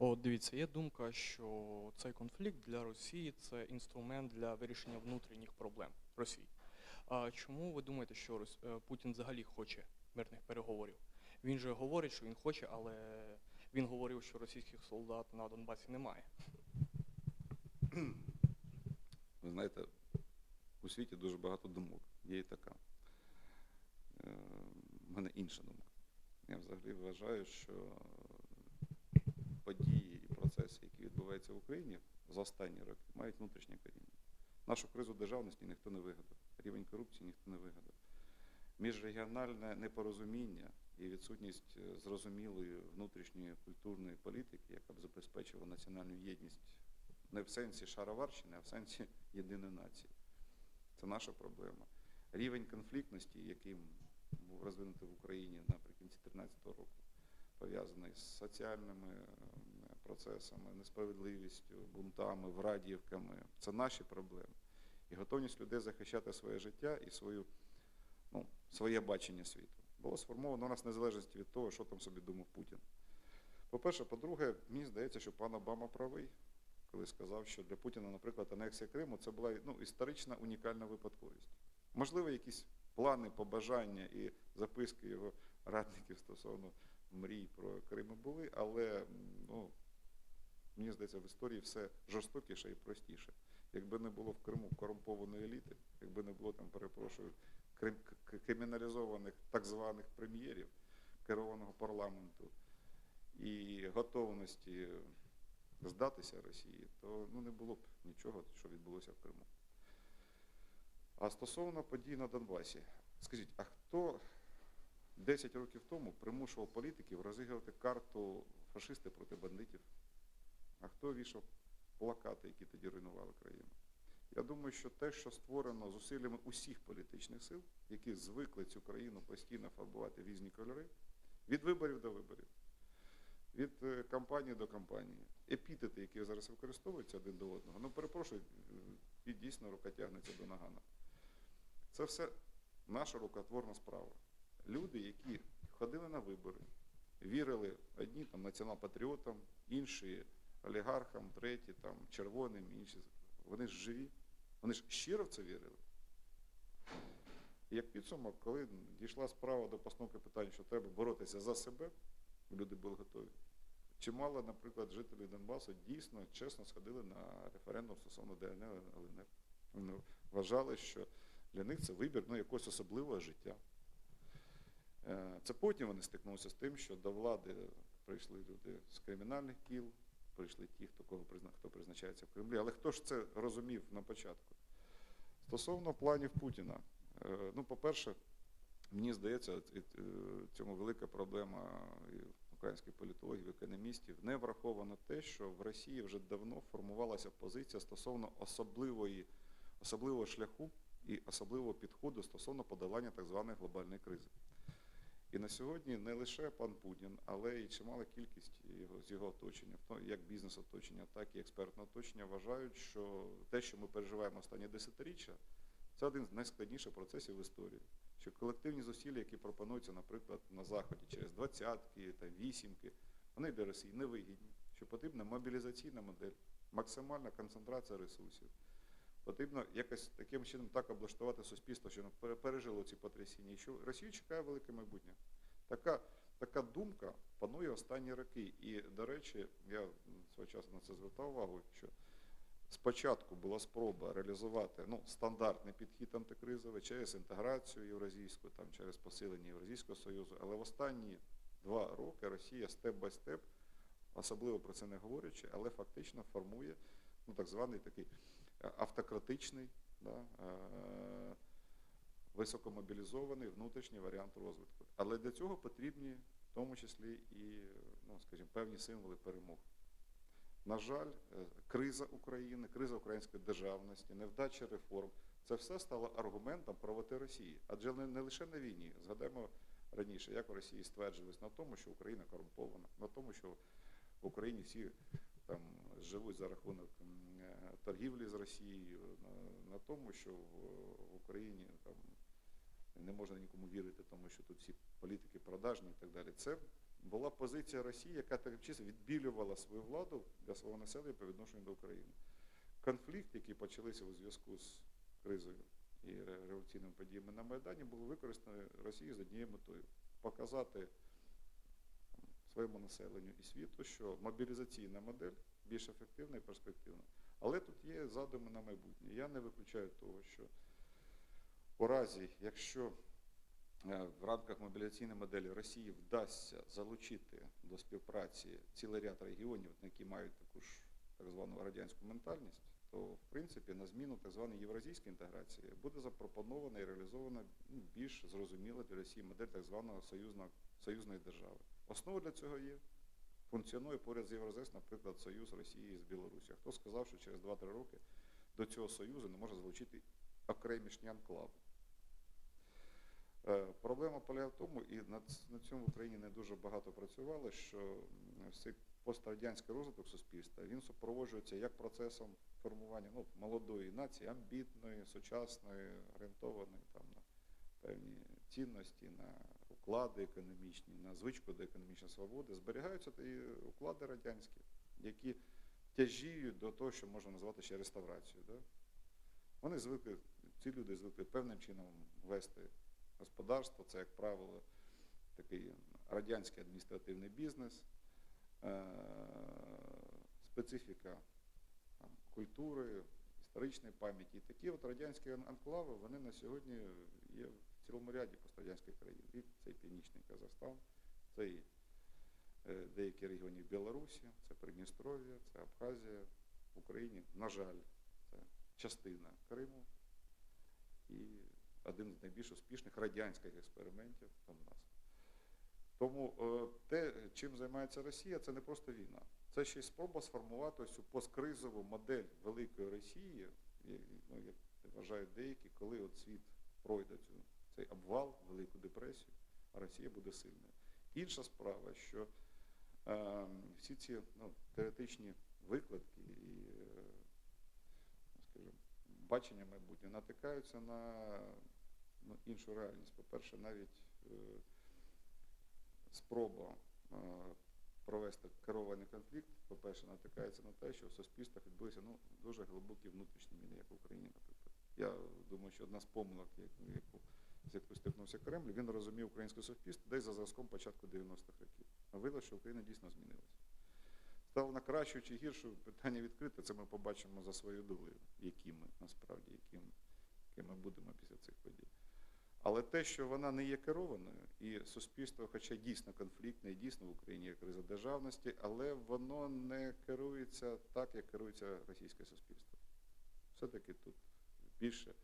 От дивіться, є думка, що цей конфлікт для Росії це інструмент для вирішення внутрішніх проблем Росії. А чому ви думаєте, що е, Путін взагалі хоче мирних переговорів? Він же говорить, що він хоче, але він говорив, що російських солдат на Донбасі немає. Ви знаєте, у світі дуже багато думок. Є і така. Е, У мене інша думка. Я взагалі вважаю, що процеси, які відбуваються в Україні за останні роки, мають внутрішнє коріння. Нашу кризу державності ніхто не вигадав, рівень корупції ніхто не вигадав. Міжрегіональне непорозуміння і відсутність е, зрозумілої внутрішньої культурної політики, яка б забезпечила національну єдність не в сенсі шароварщини, а в сенсі єдиної нації. Це наша проблема. Рівень конфліктності, який був розвинутий в Україні наприкінці 2013 року, пов'язаний з соціальними процесами, несправедливістю, бунтами, врадіївками, це наші проблеми. І готовність людей захищати своє життя і свою, ну, своє бачення світу було сформовано у нас незалежності від того, що там собі думав Путін. По-перше, по-друге, мені здається, що пан Обама правий коли сказав, що для Путіна, наприклад, анексія Криму це була ну, історична унікальна випадковість. Можливо, якісь плани, побажання і записки його радників стосовно мрій про Крим були, але ну, мені здається, в історії все жорстокіше і простіше. Якби не було в Криму корумпованої еліти, якби не було там, перепрошую, крим- криміналізованих так званих прем'єрів, керованого парламенту і готовності здатися Росії, то ну, не було б нічого, що відбулося в Криму. А стосовно подій на Донбасі, скажіть, а хто 10 років тому примушував політиків розігрувати карту фашисти проти бандитів? А хто вішав плакати, які тоді руйнували країну? Я думаю, що те, що створено зусиллями усіх політичних сил, які звикли цю країну постійно фарбувати в різні кольори, від виборів до виборів, від е, кампанії до кампанії. Епітети, які зараз використовуються один до одного, ну перепрошую, і дійсно рука тягнеться до нагана. Це все наша рукотворна справа. Люди, які ходили на вибори, вірили одні там націонал-патріотам, інші олігархам, треті там червоним, інші. Вони ж живі, вони ж щиро в це вірили. І як підсумок, коли дійшла справа до постановки питання, що треба боротися за себе, люди були готові. Чимало, наприклад, жителів Донбасу дійсно чесно сходили на референдум стосовно ДНР ЛНР. Вони вважали, що для них це вибір ну, якогось особливого життя. Е, Це потім вони стикнулися з тим, що до влади прийшли люди з кримінальних кіл, прийшли ті, хто кого хто призначається в Кремлі. Але хто ж це розумів на початку? Стосовно планів Путіна, Е, ну, по-перше, мені здається, е, цьому велика проблема українських політологів, економістів. Не враховано те, що в Росії вже давно формувалася позиція стосовно особливої, особливого шляху і особливого підходу стосовно подолання так званої глобальної кризи. І на сьогодні не лише пан Путін, але й чимала кількість його з його оточення, як бізнес-оточення, так і експертне оточення, вважають, що те, що ми переживаємо останні десятиріччя, це один з найскладніших процесів в історії. Що колективні зусилля, які пропонуються, наприклад, на Заході через двадцятки та вісімки, вони для Росії невигідні. Що потрібна мобілізаційна модель, максимальна концентрація ресурсів. Потрібно якось таким чином так облаштувати суспільство, що пережило ці потрясіння. І що Росію чекає велике майбутнє. Така, така думка панує останні роки. І, до речі, я свого часу на це звертав увагу, що спочатку була спроба реалізувати ну, стандартний підхід антикризовий через інтеграцію євразійську, там, через посилення Євразійського Союзу, але в останні два роки Росія степ-бай-степ, особливо про це не говорячи, але фактично формує ну, так званий такий автократичний, да, е, високомобілізований внутрішній варіант розвитку. Але для цього потрібні в тому числі і ну, скажімо, певні символи перемог. На жаль, е, криза України, криза української державності, невдача реформ це все стало аргументом правоти Росії. Адже не, лише на війні. Згадаємо раніше, як в Росії стверджувалось на тому, що Україна корумпована, на тому, що в Україні всі там живуть за рахунок торгівлі з Росією, на, на тому, що в, в Україні там не можна нікому вірити, тому що тут всі політики продажні і так далі. Це була позиція Росії, яка таким чином відбілювала свою владу для свого населення по відношенню до України. Конфлікт, який почалися у зв'язку з кризою і революційними подіями на Майдані, був використаний Росією з однією метою показати своєму населенню і світу, що мобілізаційна модель більш ефективна і перспективна. Але тут є задуми на майбутнє. Я не виключаю того, що у разі, якщо е, в рамках мобілізаційної моделі Росії вдасться залучити до співпраці цілий ряд регіонів, які мають таку ж так звану радянську ментальність, то в принципі на зміну так званої євразійської інтеграції буде запропонована і реалізована ну, більш зрозуміла для Росії модель так званого союзного, союзної держави. Основа для цього є. Функціонує поряд з Євразес, наприклад, Союз Росії з Білорусі. Хто сказав, що через 2-3 роки до цього союзу не може залучити окремішні анклави? Е, Проблема полягає в тому, і на цьому в Україні не дуже багато працювали, що цей пострадянський розвиток суспільства він супроводжується як процесом формування ну, молодої нації, амбітної, сучасної, орієнтованої там, на певні цінності, на уклади економічні, на звичку до економічної свободи. Зберігаються і уклади радянські, які тяжіють до того, що можна назвати ще реставрацією. Да? Вони звикли, ці люди звикли певним чином вести господарство, це, як правило, такий радянський адміністративний бізнес, е, специфіка культури, історичної пам'яті. Такі от радянські анклави, вони на сьогодні є цілому ряді пострадянських країн. І це і Північний Казахстан, це і е, деякі регіони Білорусі, це Придністров'я, це Абхазія, в Україні, на жаль, це частина Криму і один з найбільш успішних радянських експериментів там у нас. Тому е, те, чим займається Росія, це не просто війна. Це ще й спроба сформувати ось цю посткризову модель великої Росії, ну, як вважають деякі, коли от світ пройде цю, цей обвал, велику депресію, а Росія буде сильною. Інша справа, що е, всі ці ну, теоретичні викладки і е, скажімо, бачення майбутнього натикаються на ну, іншу реальність. По-перше, навіть е, спроба е, провести керований конфлікт, по-перше, натикається на те, що в суспільствах відбулися ну, дуже глибокі внутрішні війни, як в Україні, наприклад. Я думаю, що одна з помилок, яку, з якою стикнувся Кремль, він розумів українське суспільство десь за зразком початку 90-х років. А виявилося, що Україна дійсно змінилася. Стало на кращу чи гіршу питання відкрите, це ми побачимо за своєю долею, які ми насправді, яким, яким ми будемо після цих подій. Але те, що вона не є керованою, і суспільство, хоча дійсно конфліктне, і дійсно в Україні є криза державності, але воно не керується так, як керується російське суспільство. Все-таки тут більше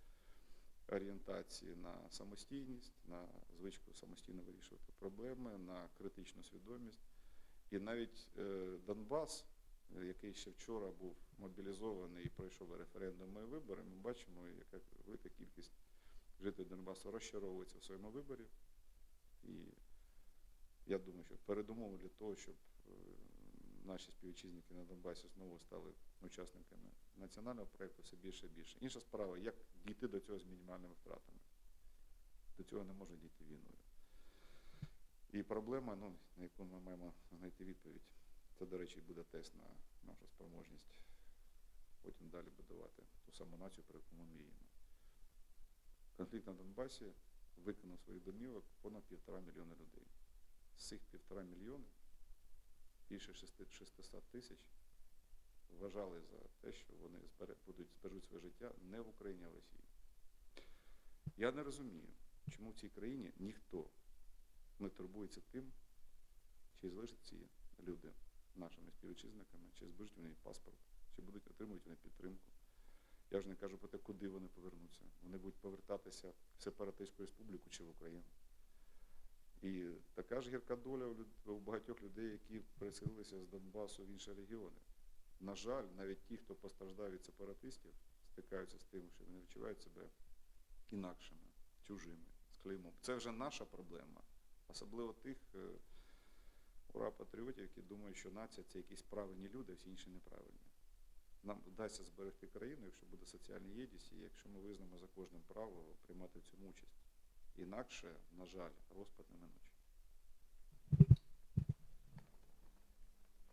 орієнтації на самостійність, на звичку самостійно вирішувати проблеми, на критичну свідомість. І навіть е, Донбас, який ще вчора був мобілізований і пройшов референдуми і вибори, ми бачимо, яка велика кількість жителів Донбасу розчаровується в своєму виборі. І я думаю, що передумови для того, щоб е, наші співвітчизники на Донбасі знову стали учасниками національного проєкту все більше і більше. Інша справа, як дійти до цього з мінімальними втратами. До цього не може дійти війною. І проблема, ну, на яку ми маємо знайти відповідь, це, до речі, буде тест на нашу спроможність потім далі будувати ту саму націю, про яку ми мріємо. Конфлікт на Донбасі виконав своїх домівок понад півтора мільйона людей. З цих півтора мільйона більше 600 тисяч вважали за те, що вони будуть збережуть своє життя не в Україні, а в Росії. Я не розумію, чому в цій країні ніхто не турбується тим, чи залишать ці люди нашими співвітчизниками, чи збережуть вони паспорт, чи будуть отримувати вони підтримку. Я ж не кажу про те, куди вони повернуться. Вони будуть повертатися в сепаратистську республіку чи в Україну. І така ж гірка доля у, багатьох людей, які переселилися з Донбасу в інші регіони. На жаль, навіть ті, хто постраждав від сепаратистів, стикаються з тим, що вони відчувають себе інакшими, чужими, з клеймом. Це вже наша проблема, особливо тих е, ура патріотів, які думають, що нація це якісь правильні люди, а всі інші неправильні. Нам вдасться зберегти країну, якщо буде соціальна єдність, і якщо ми визнаємо за кожним право приймати в цьому участь. Інакше, на жаль, розпад неминучий.